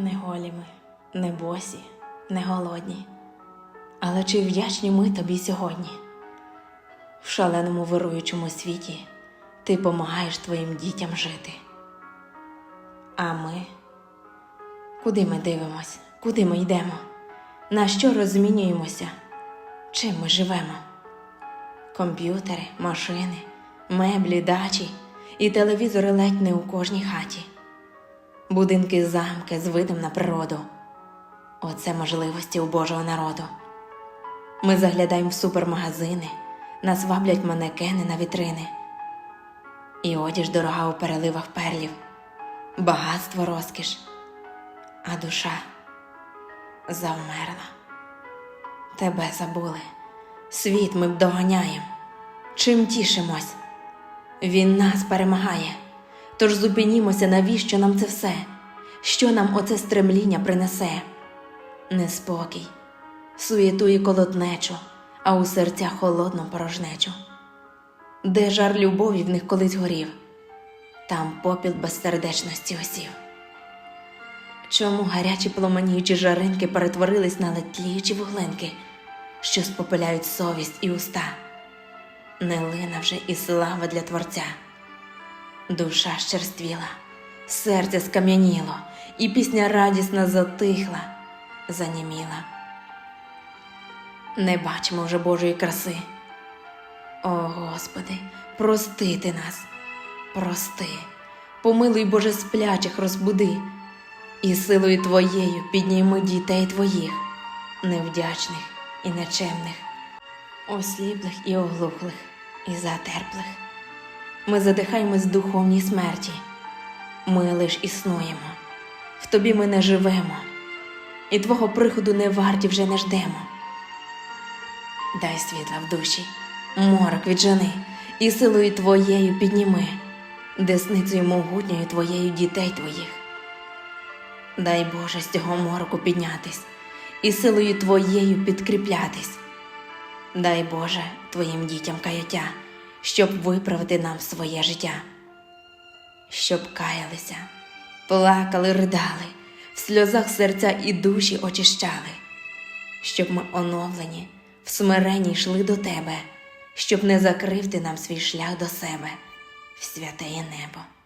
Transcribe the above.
Не голі ми, не босі, не голодні. Але чи вдячні ми тобі сьогодні? В шаленому вируючому світі ти помагаєш твоїм дітям жити. А ми куди ми дивимось, куди ми йдемо? На що розмінюємося? Чим ми живемо? Комп'ютери, машини, меблі, дачі і телевізори ледь не у кожній хаті. Будинки замки з видом на природу. Оце можливості у Божого народу. Ми заглядаємо в супермагазини, нас ваблять манекени на вітрини. І одіж дорога у переливах перлів, багатство розкіш, а душа завмерла. Тебе забули, світ ми б доганяєм. Чим тішимось? Він нас перемагає. Тож зупинімося, навіщо нам це все? Що нам оце стремління принесе? Неспокій, суєту і колотнечу, а у серцях холодну порожнечу. Де жар любові в них колись горів, там попіл безсердечності осів. Чому гарячі пломаніючі жаринки перетворились на летліючі вуглинки, що спопиляють совість і уста? Не лина вже і слава для Творця. Душа щерствіла, серце скам'яніло, і пісня радісна затихла, заніміла. Не бачимо вже Божої краси. О Господи, прости ти нас, прости, помилуй Боже сплячих розбуди, і силою Твоєю підніми дітей Твоїх, невдячних і нечемних, осліплих і оглухлих, і затерплих. Ми задихаємось в духовній смерті. Ми лиш існуємо. В тобі ми не живемо, і твого приходу не варті вже не ждемо. Дай світла в душі, морок віджени, і силою твоєю підніми, десницею могутньою твоєю дітей твоїх. Дай Боже з цього мороку піднятись, і силою твоєю підкріплятись. Дай Боже твоїм дітям каяття, щоб виправити нам своє життя, щоб каялися, плакали, ридали, в сльозах серця і душі очищали, щоб ми оновлені, в смиренні йшли до тебе, щоб не закрив ти нам свій шлях до себе в святеє небо.